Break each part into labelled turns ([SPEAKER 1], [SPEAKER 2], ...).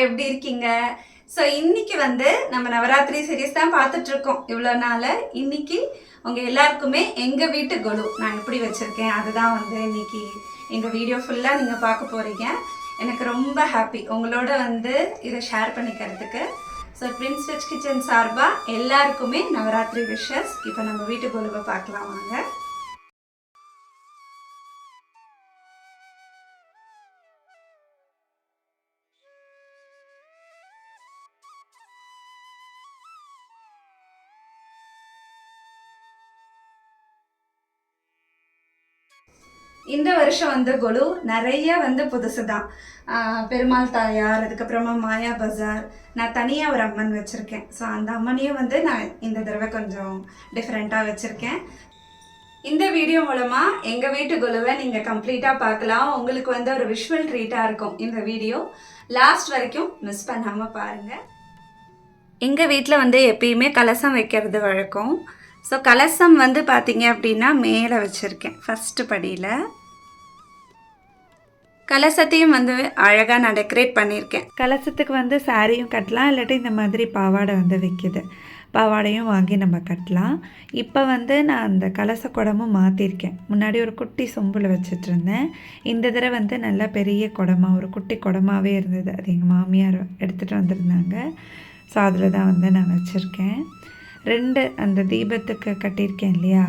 [SPEAKER 1] எல்லாரும் எப்படி இருக்கீங்க? ஸோ இன்னைக்கு வந்து நம்ம நவராத்திரி சீரீஸ் தான் பார்த்துட்டு இருக்கோம் இவ்வளோ நாள் இன்னைக்கு உங்கள் எல்லாருக்குமே எங்கள் வீட்டு கொலு நான் எப்படி வச்சுருக்கேன். அதுதான் வந்து இன்னைக்கு எங்கள் வீடியோ ஃபுல்லாக நீங்கள் பார்க்க போகிறீங்க எனக்கு ரொம்ப ஹாப்பி உங்களோட வந்து இதை ஷேர் பண்ணிக்கிறதுக்கு. ஸோ பிரின்ஸ் வெஜ் கிச்சன் சார்பாக எல்லாருக்குமே நவராத்திரி விஷஸ் இப்போ நம்ம வீட்டு கொலுவை பார்க்கலாம் வாங்க. இந்த வருஷம் வந்த குழு நிறைய வந்து புதுசு தான் பெருமாள் தாயார் அதுக்கப்புறமா மாயா பஜார். நான் தனியாக ஒரு அம்மன் வச்சுருக்கேன். ஸோ அந்த அம்மனையும் வந்து நான் இந்த தடவை கொஞ்சம் டிஃப்ரெண்ட்டாக வச்சுருக்கேன். இந்த வீடியோ மூலமாக எங்கள் வீட்டு குழுவை நீங்கள் கம்ப்ளீட்டாக பார்க்கலாம். உங்களுக்கு வந்து ஒரு விஷுவல் ட்ரீட்டாக இருக்கும் இந்த வீடியோ லாஸ்ட் வரைக்கும் மிஸ் பண்ணாமல் பாருங்கள் எங்கள் வீட்டில் வந்து எப்பயுமே கலசம் வைக்கிறது வழக்கம். ஸோ கலசம் வந்து பார்த்தீங்க அப்படின்னா மேலே வச்சுருக்கேன். ஃபஸ்ட்டு படியில். கலசத்தையும் வந்து அழகாக நான் டெக்கரேட் பண்ணியிருக்கேன். கலசத்துக்கு வந்து சாரியும் கட்டலாம் இல்லாட்டி இந்த மாதிரி பாவாடை வந்து விற்கிது பாவாடையும் வாங்கி நம்ம கட்டலாம். இப்போ வந்து நான் அந்த கலச குடமும் மாற்றிருக்கேன் முன்னாடி ஒரு குட்டி சொம்பில் வச்சுட்டு இருந்தேன் இந்த தடவை வந்து நல்லா பெரிய குடமாக ஒரு குட்டி குடமாகவே இருந்தது. அது எங்கள் மாமியார் எடுத்துகிட்டு வந்திருந்தாங்க. ஸோ அதில் தான் வந்து நான் வச்சுருக்கேன். ரெண்டு அந்த தீபத்துக்கு கட்டியிருக்கேன் இல்லையா?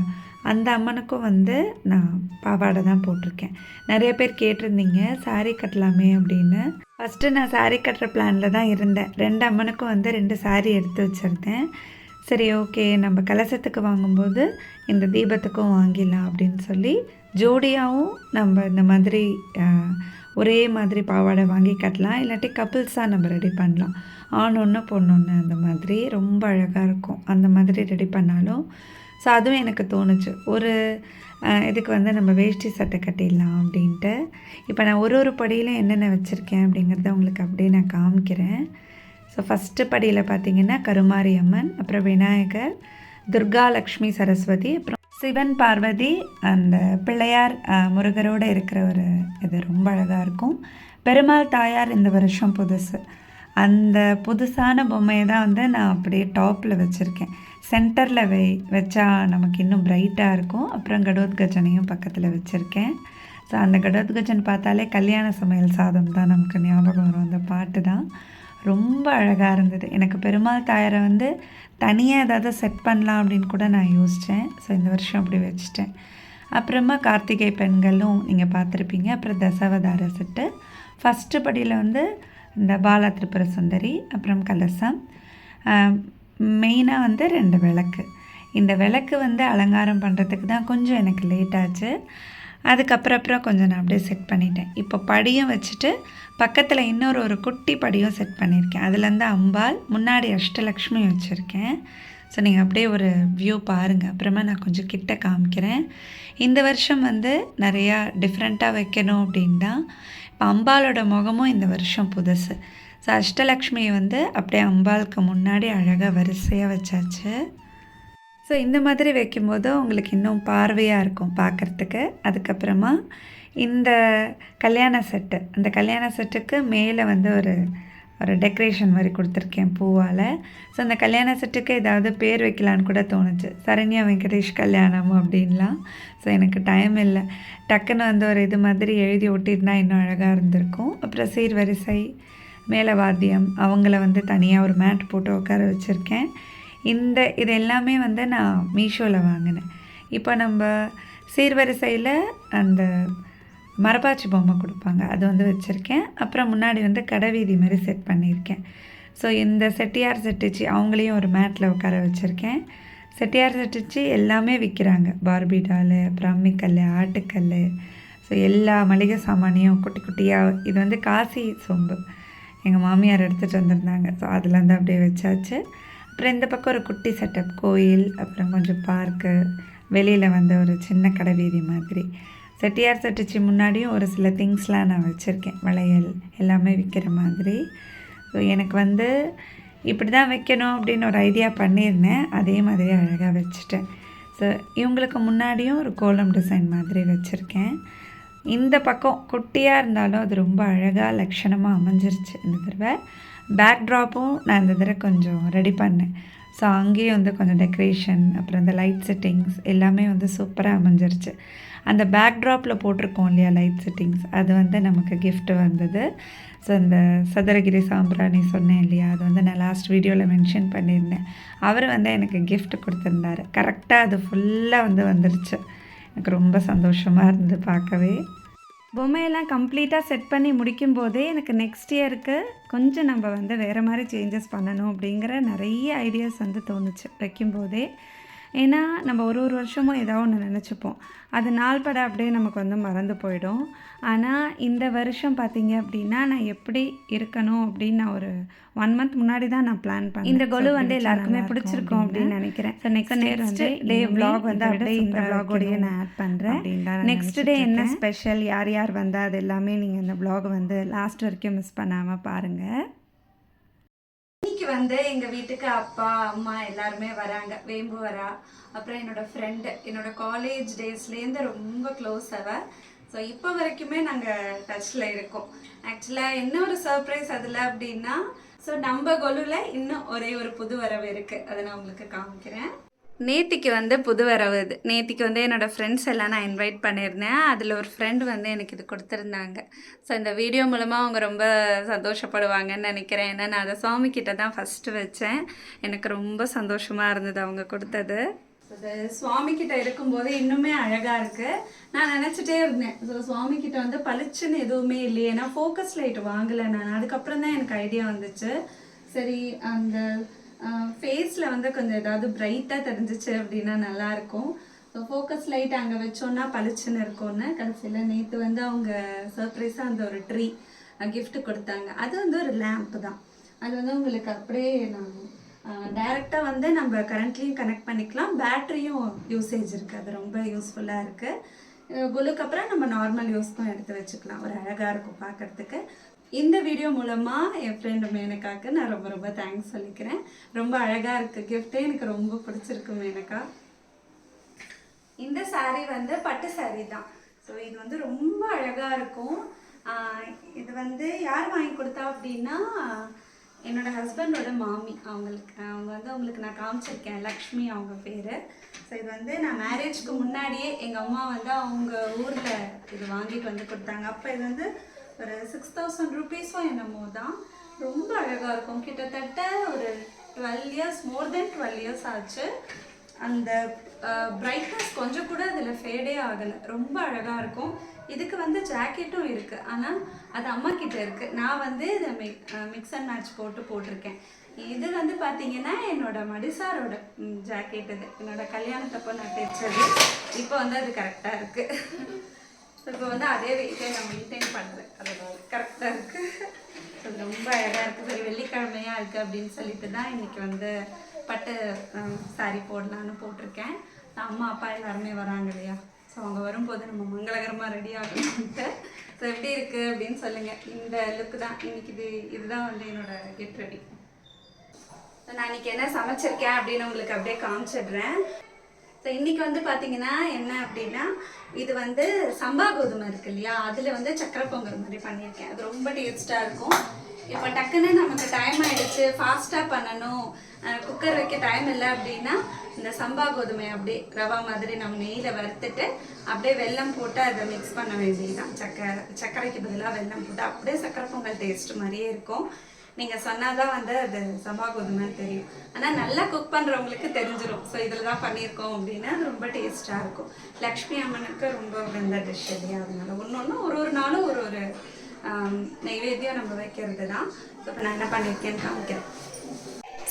[SPEAKER 1] அந்த அம்மனுக்கும் வந்து நான் பாவாடை தான் போட்டிருக்கேன். நிறைய பேர் கேட்டிருந்தீங்க சாரீ கட்டலாமே அப்படின்னு. ஃபஸ்ட்டு நான் சாரீ கட்டுற பிளானில் தான் இருந்தேன். ரெண்டு அம்மனுக்கும் வந்து ரெண்டு சாரீ எடுத்து வச்சுருந்தேன். சரி ஓகே நம்ம கலசத்துக்கு வாங்கும்போது இந்த தீபத்துக்கும் வாங்கிடலாம் அப்படின்னு சொல்லி ஜோடியாகவும் நம்ம இந்த மாதிரி ஒரே மாதிரி பாவாடை வாங்கி கட்டலாம். இல்லாட்டி கப்புள்ஸாக நம்ம ரெடி பண்ணலாம். ஆண் ஒன்று பொண்ணு ஒன்று அந்த மாதிரி ரொம்ப அழகாக இருக்கும். அந்த மாதிரி ரெடி பண்ணாலும் ஸோ அதுவும் எனக்கு தோணுச்சு. ஒரு இதுக்கு வந்து நம்ம வேஷ்டி சட்டை கட்டிடலாம் அப்படின்ட்டு. இப்போ நான் ஒரு ஒரு படியிலும் என்னென்ன வச்சுருக்கேன் அப்படிங்கிறத உங்களுக்கு அப்படியே நான் காமிக்கிறேன். ஸோ ஃபஸ்ட்டு படியில் பார்த்தீங்கன்னா கருமாரி அம்மன் அப்புறம் விநாயகர் துர்கா லக்ஷ்மி சரஸ்வதி அப்புறம் சிவன் பார்வதி அந்த பிள்ளையார் முருகரோடு இருக்கிற ஒரு இது ரொம்ப அழகாக இருக்கும். பெருமாள் தாயார் இந்த வருஷம் புதுசு. அந்த புதுசான பொம்மையை தான் வந்து நான் அப்படியே டாப்பில் வச்சுருக்கேன். சென்டரில் வை வச்சா நமக்கு இன்னும் பிரைட்டாக இருக்கும். அப்புறம் கடோத்கஜனையும் பக்கத்தில் வச்சுருக்கேன். ஸோ அந்த கடோத்கஜன் பார்த்தாலே கல்யாண சமையல் சாதம் தான் நமக்கு ஞாபகம் வரும். அந்த பாட்டு தான். ரொம்ப அழகாக இருந்தது. எனக்கு பெருமாள் தாயாரை வந்து தனியாக ஏதாவது செட் பண்ணலாம் அப்படின்னு கூட நான் யோசித்தேன் ஸோ இந்த வருஷம் அப்படி வச்சுட்டேன். அப்புறமா கார்த்திகை பெண்களும் நீங்கள் பார்த்துருப்பீங்க. அப்புறம் தசாவதார செட்டு. ஃபஸ்ட்டு படியில் வந்து இந்த பாலா திரிபுர சுந்தரி அப்புறம் கலசம். மெயினாக வந்து ரெண்டு விளக்கு. இந்த விளக்கு வந்து அலங்காரம் பண்ணுறதுக்கு தான் கொஞ்சம் எனக்கு லேட் ஆச்சு. அதுக்கப்புறம் அப்புறம் கொஞ்சம் நான் அப்படியே செட் பண்ணிட்டேன். இப்போ படியும் வச்சுட்டு பக்கத்தில் இன்னொரு ஒரு குட்டி படியும் செட் பண்ணியிருக்கேன் அதுலேருந்து அம்பாள் முன்னாடி அஷ்டலக்ஷ்மி வச்சுருக்கேன். ஸோ நீங்கள் அப்படியே ஒரு வியூ பாருங்கள் அப்புறமா நான் கொஞ்சம் கிட்ட காமிக்கிறேன். இந்த வருஷம் வந்து நிறையா டிஃப்ரெண்ட்டாக வைக்கணும் அப்படின்னா இப்போ முகமும் இந்த வருஷம் புதுசு. ஸோ அஷ்டலக்ஷ்மியை வந்து அப்படியே அம்பாளுக்கு முன்னாடி அழகாக வரிசையாக வச்சாச்சு. ஸோ இந்த மாதிரி வைக்கும்போது உங்களுக்கு இன்னும் பார்வையாக இருக்கும் பார்க்குறதுக்கு அதுக்கப்புறமா இந்த கல்யாண செட்டு அந்த கல்யாண செட்டுக்கு மேலே வந்து ஒரு ஒரு டெக்கரேஷன் மாதிரி கொடுத்துருக்கேன் பூவால். ஸோ அந்த கல்யாண செட்டுக்கு ஏதாவது பேர் வைக்கலான்னு கூட தோணுச்சு. சரண்யா வெங்கடேஷ் கல்யாணம் அப்படின்லாம். ஸோ எனக்கு டைம் இல்லை. டக்குன்னு வந்து ஒரு இது மாதிரி எழுதி ஒட்டியிருந்தா இன்னும் அழகாக இருந்திருக்கும். அப்புறம் சீர்வரிசை மேலவாத்தியம் அவங்கள வந்து தனியாக ஒரு மேட் போட்டு உட்கார வச்சுருக்கேன். இந்த இது எல்லாமே வந்து நான் மீஷோவில் வாங்கினேன். இப்போ நம்ம சீர்வரிசையில் அந்த மரபாச்சி பொம்மை கொடுப்பாங்க. அது வந்து வச்சுருக்கேன். அப்புறம் முன்னாடி வந்து கடைவீதி மாதிரி செட் பண்ணியிருக்கேன். ஸோ இந்த செட்டியார் செட்டுச்சி அவங்களையும் ஒரு மேட்டில் உட்கார வச்சுருக்கேன். செட்டியார் செட்டுச்சி எல்லாமே விற்கிறாங்க பார்பி டாலு பிரம்மிக்கல் ஆட்டுக்கல் ஸோ எல்லா மளிகை சாமானையும் குட்டி குட்டியாக இது வந்து காசி சொம்பு. எங்கள் மாமியார் எடுத்துகிட்டு வந்திருந்தாங்க. ஸோ அதில் வந்து அப்படியே வச்சாச்சு. அப்புறம் இந்த பக்கம் ஒரு குட்டி செட்டப் கோயில் அப்புறம் கொஞ்சம் பார்க்கு வெளியில் வந்து ஒரு சின்ன கடை வீதி மாதிரி. செட்டியார் சட்டிச்சு முன்னாடியும் ஒரு சில திங்ஸ்லாம் நான் வச்சுருக்கேன். வளையல் எல்லாமே விற்கிற மாதிரி. ஸோ எனக்கு வந்து இப்படி தான் வைக்கணும் அப்படின்னு ஒரு ஐடியா பண்ணியிருந்தேன். அதே மாதிரி அழகாக வச்சுட்டேன். ஸோ இவங்களுக்கு முன்னாடியும் ஒரு கோலம் டிசைன் மாதிரி வச்சுருக்கேன்.
[SPEAKER 2] இந்த பக்கம் குட்டியாக இருந்தாலும் அது ரொம்ப அழகாக லட்சணமாக அமைஞ்சிருச்சு இந்த தடவை. பேக் ட்ராப்பும் நான் இந்த தடவை கொஞ்சம் ரெடி பண்ணேன். ஸோ அங்கேயும் வந்து கொஞ்சம் டெக்கரேஷன் அப்புறம் இந்த லைட் செட்டிங்ஸ் எல்லாமே வந்து சூப்பராக அமைஞ்சிருச்சு. அந்த பேக் ட்ராப்பில் போட்டிருக்கோம் இல்லையா லைட் செட்டிங்ஸ் அது வந்து நமக்கு கிஃப்ட் வந்தது. ஸோ இந்த சதுரகிரி சாம்பிராணி சொன்னேன் இல்லையா அது வந்து நான் லாஸ்ட் வீடியோவில் மென்ஷன் பண்ணியிருந்தேன். அவர் வந்து எனக்கு கிஃப்ட் கொடுத்துருந்தாரு. கரெக்டாக அது ஃபுல்லாக வந்து வந்துருச்சு. எனக்கு ரொம்ப சந்தோஷமாக இருந்தது பார்க்கவே. பொம்மையெல்லாம் கம்ப்ளீட்டாக செட் பண்ணி முடிக்கும் போதே எனக்கு நெக்ஸ்ட் இயருக்கு கொஞ்சம் நம்ம வந்து வேறு மாதிரி சேஞ்சஸ் பண்ணணும் அப்படிங்கிற நிறைய ஐடியாஸ் வந்து தோணுச்சு. வைக்கும்போதே ஏன்னா நம்ம ஒரு ஒரு வருஷமும் ஏதாவது ஒன்று நினச்சிப்போம். அது நாள்பட அப்படியே நமக்கு வந்து மறந்து போயிடும். ஆனால் இந்த வருஷம் பார்த்தீங்க அப்படின்னா நான் எப்படி இருக்கணும் அப்படின்னு நான் ஒரு ஒன் மந்த் முன்னாடி தான் நான் பிளான் பண்ணேன். இந்த கொலு வந்து எல்லாருக்குமே பிடிச்சிருக்கும் அப்படின்னு நினைக்கிறேன். ஸோ நெக்ஸ்ட் நேர் வந்து டே vlog வந்து அப்படியே இந்த vlog-ஓடயே நான் ஆட் பண்ணுறேன் நெக்ஸ்ட் டே என்ன ஸ்பெஷல் யார் யார் வந்தால் அது எல்லாமே நீங்கள் இந்த vlog வந்து லாஸ்ட் வரைக்கும் மிஸ் பண்ணாமல் பாருங்கள் இன்னைக்கு வந்து எங்க வீட்டுக்கு அப்பா அம்மா எல்லாருமே வராங்க. வேம்பு வரா அப்புறம் என்னோட ஃப்ரெண்டு என்னோட காலேஜ் டேஸ்லேருந்து ரொம்ப க்ளோஸ் அவ. ஸோ இப்போ வரைக்குமே நாங்கள் டச்சில் இருக்கோம். ஆக்சுவலாக என்ன ஒரு சர்ப்ரைஸ் அதில் அப்படின்னா ஸோ நம்ம கொலுல இன்னும் ஒரே ஒரு புது வரவு இருக்குது அதை நான் உங்களுக்கு காமிக்கிறேன். நேத்திக்கு வந்து புது வரவு இது. நேத்திக்கு வந்து என்னோட ஃப்ரெண்ட்ஸ் எல்லாம் நான் இன்வைட் பண்ணியிருந்தேன். அதில் ஒரு ஃப்ரெண்டு வந்து எனக்கு இது கொடுத்துருந்தாங்க. ஸோ இந்த வீடியோ மூலமாக அவங்க ரொம்ப சந்தோஷப்படுவாங்கன்னு நினைக்கிறேன். ஏன்னா நான் அதை சுவாமிக்கிட்ட தான் ஃபஸ்ட்டு வச்சேன். எனக்கு ரொம்ப சந்தோஷமாக இருந்தது அவங்க கொடுத்தது. அது சுவாமி கிட்ட இருக்கும்போது இன்னுமே அழகா இருக்கு. நான் நினைச்சிட்டே இருந்தேன். ஸோ சுவாமி கிட்ட வந்து பளிச்சுன்னு எதுவுமே இல்லையே. ஏன்னா ஃபோக்கஸ் லைட் வாங்கலை நான். அதுக்கப்புறம் தான் எனக்கு ஐடியா வந்துச்சு. சரி அந்த ஃபேஸில் வந்து கொஞ்சம் ஏதாவது பிரைட்டாக தெரிஞ்சிச்சு அப்படின்னா நல்லாயிருக்கும். ஸோ ஃபோக்கஸ் லைட் அங்கே வச்சோன்னா பளிச்சுன்னு இருக்கும்னு கடைசியில் நேற்று வந்து அவங்க சர்ப்ரைஸாக அந்த ஒரு ட்ரீ கிஃப்ட்டு கொடுத்தாங்க. அது வந்து ஒரு லேம்ப் தான். அது வந்து உங்களுக்கு அப்படியே நான் டைரெக்டாக வந்து நம்ம கரண்ட்லேயும் கனெக்ட் பண்ணிக்கலாம். பேட்டரியும் யூசேஜ் இருக்குது அது ரொம்ப யூஸ்ஃபுல்லாக இருக்குது குலுக்கு அப்புறம் நம்ம நார்மல் யூஸ்க்கும் எடுத்து வச்சுக்கலாம். ஒரு அழகாக இருக்கும் பார்க்கறதுக்கு. இந்த வீடியோ மூலமாக என் ஃப்ரெண்டு மேனக்காக்கு நான் ரொம்ப ரொம்ப தேங்க்ஸ் சொல்லிக்கிறேன். ரொம்ப அழகாக இருக்குது கிஃப்ட்டே எனக்கு ரொம்ப பிடிச்சிருக்கு மேனகா. இந்த சாரீ வந்து பட்டு சாரீ தான். ஸோ இது வந்து ரொம்ப அழகாக இருக்கும். இது வந்து யார் வாங்கி கொடுத்தா அப்படின்னா என்னோடய ஹஸ்பண்டோட மாமி. அவங்களுக்கு அவங்க வந்து அவங்களுக்கு நான் காமிச்சிருக்கேன். லக்ஷ்மி அவங்க பேர். ஸோ இது வந்து நான் மேரேஜ்க்கு முன்னாடியே எங்கள் அம்மா வந்து அவங்க ஊரில் இது வாங்கிட்டு வந்து கொடுத்தாங்க. அப்போ இது வந்து ஒரு சிக்ஸ் தௌசண்ட் ருபீஸும் என்னமோ தான். ரொம்ப அழகாக இருக்கும். கிட்டத்தட்ட ஒரு twelve years more than twelve years ஆச்சு. அந்த பிரைட்னஸ் கொஞ்சம் கூட அதில் ஃபேடே ஆகலை. ரொம்ப அழகாக இருக்கும். இதுக்கு வந்து ஜாக்கெட்டும் இருக்குது ஆனால் அது அம்மா கிட்ட இருக்குது நான் வந்து இதை மிக் மிக்ஸ் அண்ட் மேட்ச் போட்டு போட்டிருக்கேன். இது வந்து பார்த்தீங்கன்னா என்னோட மடிசாரோட ஜாக்கெட் இது. என்னோட கல்யாணத்தப்போ நான் தைச்சது. இப்போ வந்து அது கரெக்டாக இருக்குது ஸோ இப்போ வந்து அதே வெயிட்டே நான் மெயின்டைன் பண்ணுறேன் அதை கரெக்டாக இருக்குது ஸோ ரொம்ப அழகாக இருக்குது சரி வெள்ளிக்கிழமையாக இருக்குது அப்படின்னு சொல்லிட்டு தான் இன்னைக்கு வந்து பட்டு சாரி போடலான்னு போட்டிருக்கேன். அம்மா அப்பா எல்லாருமே வராங்க இல்லையா? ஸோ அவங்க வரும்போது நம்ம மங்களகரமாக ரெடி ஆகணும்ட்டு ஸோ எப்படி இருக்குது அப்படின்னு சொல்லுங்கள் இந்த லுக்கு தான் இன்றைக்கி இது இதுதான் வந்து என்னோடய கெட் ரெடி நான் இன்னைக்கு என்ன சமைச்சிருக்கேன் அப்படின்னு உங்களுக்கு அப்படியே காமிச்சிடுறேன். ஸோ இன்னைக்கு வந்து பார்த்தீங்கன்னா என்ன அப்படின்னா இது வந்து சம்பா கோதுமை இருக்கு இல்லையா? அதில் வந்து சக்கரை பொங்கல் மாதிரி பண்ணியிருக்கேன். அது ரொம்ப டேஸ்ட்டாக இருக்கும். இப்போ டக்குன்னு நமக்கு டைம் ஆயிடுச்சு. ஃபாஸ்ட்டாக பண்ணணும். குக்கர் வைக்க டைம் இல்லை அப்படின்னா இந்த சம்பா கோதுமை அப்படியே ரவா மாதிரி நம்ம நெய்யில் வறுத்துட்டு அப்படியே வெல்லம் போட்டு அதை மிக்ஸ் பண்ண வேண்டியதுதான். சக்கரை சர்க்கரைக்கு பதிலாக வெல்லம் போட்டு அப்படியே சக்கரை பொங்கல் டேஸ்ட் மாதிரியே இருக்கும். நீங்கள் சொன்னாதான் வந்து அது சம்பா கோதுமைன்னு தெரியும். ஆனால் நல்லா குக் பண்ணுறவங்களுக்கு தெரிஞ்சிடும் ஸோ இதில் தான் பண்ணியிருக்கோம் அப்படின்னா அது ரொம்ப டேஸ்ட்டாக இருக்கும். லக்ஷ்மி அம்மனுக்கு ரொம்ப வெந்த டிஷ் இல்லையா அதனால ஒன்று ஒன்று ஒரு ஒரு நாளும் ஒரு ஒரு நைவேத்தியம் நம்ம வைக்கிறது தான் ஸோ இப்போ நான் என்ன பண்ணியிருக்கேன்னு காமிக்கிறேன்.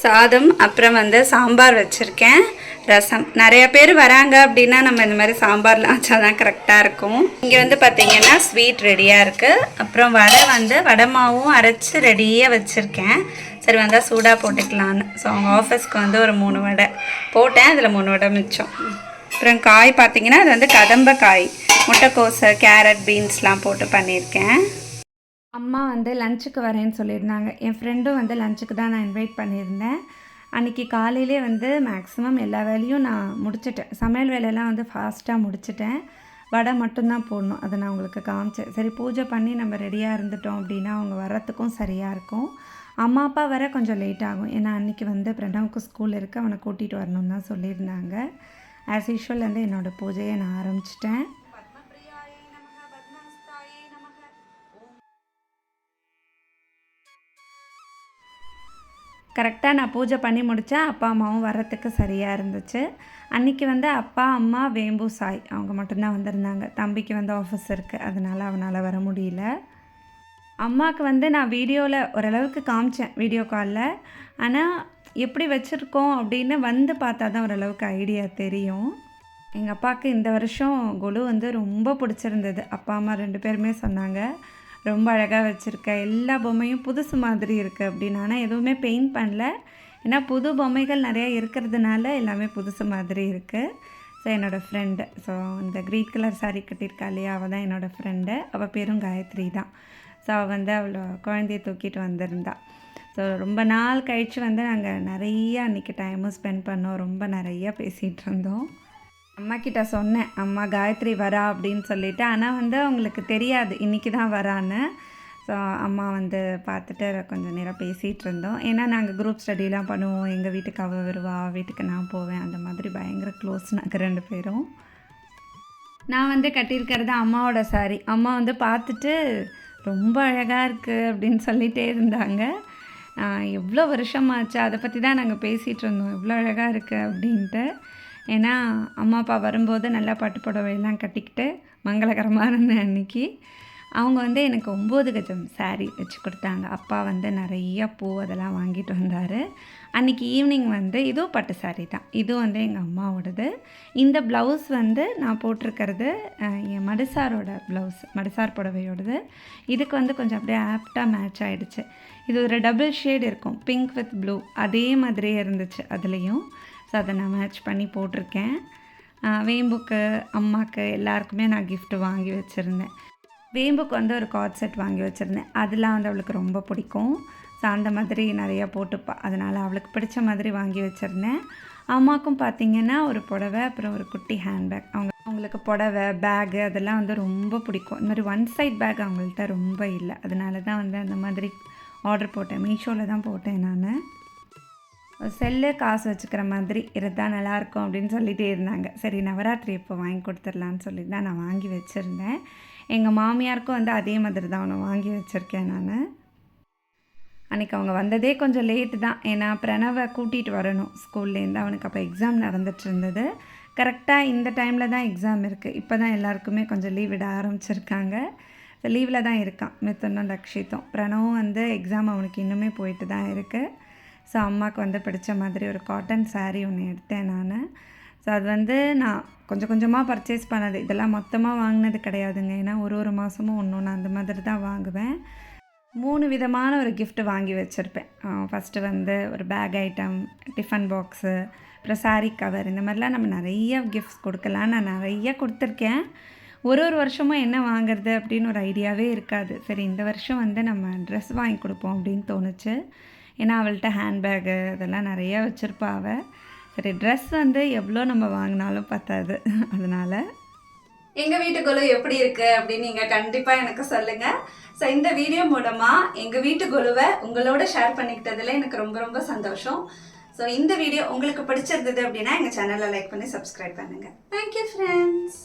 [SPEAKER 2] சாதம் அப்புறம் வந்து சாம்பார் வச்சுருக்கேன். ரசம். நிறைய பேர் வராங்க அப்படின்னா நம்ம இந்த மாதிரி சாம்பார்லாம் வச்சா தான் கரெக்டாக இருக்கும். இங்கே வந்து பார்த்தீங்கன்னா ஸ்வீட் ரெடியாக இருக்குது அப்புறம் வடை வந்து வடை மாவும் அரைச்சி ரெடியாக வச்சுருக்கேன். சரி வந்தால் சூடாக போட்டுக்கலான்னு ஸோ அவங்க ஆஃபீஸ்க்கு வந்து ஒரு மூணு வடை. போட்டேன் அதில் மூணு வடை மிச்சம். அப்புறம் காய் பார்த்தீங்கன்னா அது வந்து கதம்ப காய். முட்டைக்கோசை கேரட் பீன்ஸ்லாம் போட்டு பண்ணியிருக்கேன் அம்மா வந்து லஞ்சுக்கு வரேன்னு சொல்லியிருந்தாங்க. என் ஃப்ரெண்டும் வந்து லஞ்சுக்கு தான் நான் இன்வைட் பண்ணியிருந்தேன். அன்றைக்கி காலையிலே வந்து மேக்ஸிமம் எல்லா வேலையும் நான் முடிச்சிட்டேன். சமையல் வேலையெல்லாம் வந்து ஃபாஸ்ட்டாக முடிச்சிட்டேன். வடை மட்டும்தான் போடணும். அதை நான் உங்களுக்கு காமிச்சேன். சரி பூஜை பண்ணி நம்ம ரெடியாக இருந்துட்டோம் அப்படின்னா அவங்க வர்றதுக்கும் சரியாக இருக்கும். அம்மா அப்பா வர கொஞ்சம் லேட் ஆகும். ஏன்னா அன்றைக்கி வந்து பிரணவுக்கு ஸ்கூல் இருக்குது அவனை கூட்டிகிட்டு வரணும்னு தான் சொல்லியிருந்தாங்க. ஆஸ் யூஷுவல் வந்து என்னோடய பூஜையை நான் ஆரம்பிச்சிட்டேன். கரெக்டாக நான் பூஜை பண்ணி முடித்தேன் அப்பா அம்மாவும் வர்றதுக்கு சரியாக இருந்துச்சு. அன்றைக்கி வந்து அப்பா அம்மா வேம்பு சாய் அவங்க மட்டும்தான் வந்திருந்தாங்க. தம்பிக்கு வந்து ஆஃபீஸ் இருக்குது அதனால் அவனால் வர முடியல. அம்மாவுக்கு வந்து நான் வீடியோவில் ஓரளவுக்கு காமிச்சேன் வீடியோ காலில் ஆனால் எப்படி வச்சுருக்கோம் அப்படின்னு வந்து பார்த்தா தான் ஓரளவுக்கு ஐடியா தெரியும். எங்கள் அப்பாவுக்கு இந்த வருஷம் குழு வந்து ரொம்ப பிடிச்சிருந்தது. அப்பா அம்மா ரெண்டு பேருமே சொன்னாங்க. ரொம்ப அழகாக வச்சுருக்க. எல்லா பொம்மையும் புதுசு மாதிரி இருக்குது அப்படின்னு. ஆனால் எதுவுமே பெயிண்ட் பண்ணல. ஏன்னா புது பொம்மைகள் நிறையா இருக்கிறதுனால எல்லாமே புதுசு மாதிரி இருக்குது ஸோ என்னோடய ஃப்ரெண்டு ஸோ இந்த க்ரீன் கலர் சாரீ கட்டியிருக்கா இல்லையா? அவள் தான் என்னோடய ஃப்ரெண்டு அவள் பேரும் காயத்ரி தான். ஸோ அவள் வந்து அவளோ குழந்தைய தூக்கிட்டு வந்திருந்தா. ஸோ ரொம்ப நாள் கழித்து வந்து நாங்கள் நிறையா அன்றைக்கி டைமும் ஸ்பெண்ட் பண்ணோம். ரொம்ப நிறையா பேசிகிட்டு இருந்தோம். அம்மா கிட்ட சொன்னேன் அம்மா காயத்ரி வரா அப்படின்னு சொல்லிட்டு. ஆனால் வந்து அவங்களுக்கு தெரியாது இன்றைக்கி தான் வரான்னு. ஸோ அம்மா வந்து பார்த்துட்டு கொஞ்சம் நேரம் பேசிகிட்டு இருந்தோம். ஏன்னா நாங்கள் குரூப் ஸ்டடிலாம் பண்ணுவோம். எங்கள் வீட்டுக்கு அவள் வருவா வீட்டுக்கு நான் போவேன். அந்த மாதிரி பயங்கர க்ளோஸ் நாங்கள் ரெண்டு பேரும். நான் வந்து கட்டியிருக்கிறது அம்மாவோட சாரி அம்மா வந்து பார்த்துட்டு ரொம்ப அழகாக இருக்குது அப்படின்னு சொல்லிகிட்டே இருந்தாங்க. எவ்வளோ வருஷமாச்சு? அதை பற்றி தான் நாங்கள் பேசிகிட்டு இருந்தோம். எவ்வளோ அழகாக இருக்குது அப்படின்ட்டு. ஏன்னா அம்மா அப்பா வரும்போது நல்லா பட்டு புடவையெல்லாம் கட்டிக்கிட்டு மங்களகரமாக இருந்த அன்னைக்கு அவங்க வந்து எனக்கு ஒம்பது கஜம் சாரீ வச்சு கொடுத்தாங்க. அப்பா வந்து நிறைய பூ அதெல்லாம் வாங்கிட்டு வந்தார். அன்றைக்கி ஈவினிங் வந்து இதுவும் பட்டு சாரீ தான். இதுவும் வந்து எங்கள் அம்மாவோடது. இந்த ப்ளவுஸ் வந்து நான் போட்டிருக்கிறது என் மடுசாரோட ப்ளவுஸ் மடுசார் புடவையோடது. இதுக்கு வந்து கொஞ்சம் அப்படியே ஆப்டாக மேட்ச் ஆகிடுச்சு இது ஒரு டபுள் ஷேட் இருக்கும். பிங்க் வித் ப்ளூ அதே மாதிரியே இருந்துச்சு அதுலேயும். ஸோ அதை நான் மேட்ச் பண்ணி போட்டிருக்கேன். வேம்புக்கு அம்மாவுக்கு எல்லாருக்குமே நான் கிஃப்ட் வாங்கி வச்சுருந்தேன். வேம்புக்கு வந்து ஒரு கார்ட் செட் வாங்கி வச்சுருந்தேன். அதெலாம் வந்து அவளுக்கு ரொம்ப பிடிக்கும். ஸோ அந்த மாதிரி நிறையா போட்டுப்பா. அதனால் அவளுக்கு பிடிச்ச மாதிரி வாங்கி வச்சுருந்தேன். அம்மாவுக்கும் பார்த்தீங்கன்னா ஒரு புடவை அப்புறம் ஒரு குட்டி ஹேண்ட்பேக் அவங்க அவங்களுக்கு புடவை பேகு அதெல்லாம் வந்து ரொம்ப பிடிக்கும். இந்த மாதிரி ஒன் சைட் பேக் அவங்கள்ட்ட ரொம்ப இல்லை. அதனால தான் வந்து அந்த மாதிரி ஆர்டர் போட்டேன். மீஷோவில் தான் போட்டேன் நான். செல்லு காசு வச்சுக்கிற மாதிரி இருந்தால் நல்லாயிருக்கும் அப்படின்னு சொல்லிகிட்டே இருந்தாங்க. சரி நவராத்திரி இப்போ வாங்கி கொடுத்துடலான்னு சொல்லி தான் நான் வாங்கி வச்சுருந்தேன். எங்கள் மாமியாருக்கும் வந்து அதே மாதிரி தான் ஒன்று வாங்கி வச்சுருக்கேன் நான். அன்றைக்கி அவங்க வந்ததே கொஞ்சம் லேட்டு தான். ஏன்னா பிரணவை கூட்டிகிட்டு வரணும் ஸ்கூல்லேருந்து. அவனுக்கு அப்போ எக்ஸாம் நடந்துட்டு இருந்தது. கரெக்டாக இந்த டைமில் தான் எக்ஸாம் இருக்குது இப்போ தான் எல்லாருக்குமே கொஞ்சம் லீவ் விட ஆரம்பிச்சிருக்காங்க. லீவில் தான் இருக்கான் மித்தனும் ரக்ஷித்தும் பிரணவும் வந்து எக்ஸாம் அவனுக்கு இன்னுமே போயிட்டு தான் இருக்குது ஸோ அம்மாவுக்கு வந்து பிடிச்ச மாதிரி ஒரு காட்டன் சாரீ ஒன்று எடுத்தேன் நான். ஸோ அது வந்து நான் கொஞ்சம் கொஞ்சமாக பர்ச்சேஸ் பண்ணது. இதெல்லாம் மொத்தமாக வாங்கினது கிடையாதுங்க. ஏன்னா ஒரு ஒரு மாதமும் ஒன்று ஒன்று அந்த மாதிரி தான் வாங்குவேன். மூணு விதமான ஒரு கிஃப்ட் வாங்கி வச்சுருப்பேன். ஃபஸ்ட்டு வந்து ஒரு பேக் ஐட்டம் டிஃபன் பாக்ஸு அப்புறம் சாரீ கவர் இந்த மாதிரிலாம் நம்ம நிறைய கிஃப்ட்ஸ் கொடுக்கலாம். நான் நிறைய கொடுத்துருக்கேன். ஒரு ஒரு வருஷமும் என்ன வாங்குறது அப்படின்னு ஒரு ஐடியாவே இருக்காது. சரி இந்த வருஷம் வந்து நம்ம ட்ரெஸ் வாங்கி கொடுப்போம் அப்படின்னு தோணுச்சு. ஏன்னா அவள்கிட்ட ஹேண்ட்பேகு அதெல்லாம் நிறைய வச்சுருப்பா அவள் சரி ட்ரெஸ் வந்து எவ்வளோ நம்ம வாங்கினாலும் பத்தாது. அதனால்
[SPEAKER 3] எங்கள் வீட்டுக்குழு எப்படி இருக்குது அப்படின்னு நீங்கள் கண்டிப்பாக எனக்கு சொல்லுங்கள் ஸோ இந்த வீடியோ மூலமாக எங்கள் வீட்டுக்குழுவை உங்களோட ஷேர் பண்ணிக்கிட்டதில் எனக்கு ரொம்ப ரொம்ப சந்தோஷம். ஸோ இந்த வீடியோ உங்களுக்கு பிடிச்சிருந்தது அப்படின்னா எங்கள் சேனலை லைக் பண்ணி சப்ஸ்கிரைப் பண்ணுங்கள் தேங்க்யூ ஃப்ரெண்ட்ஸ்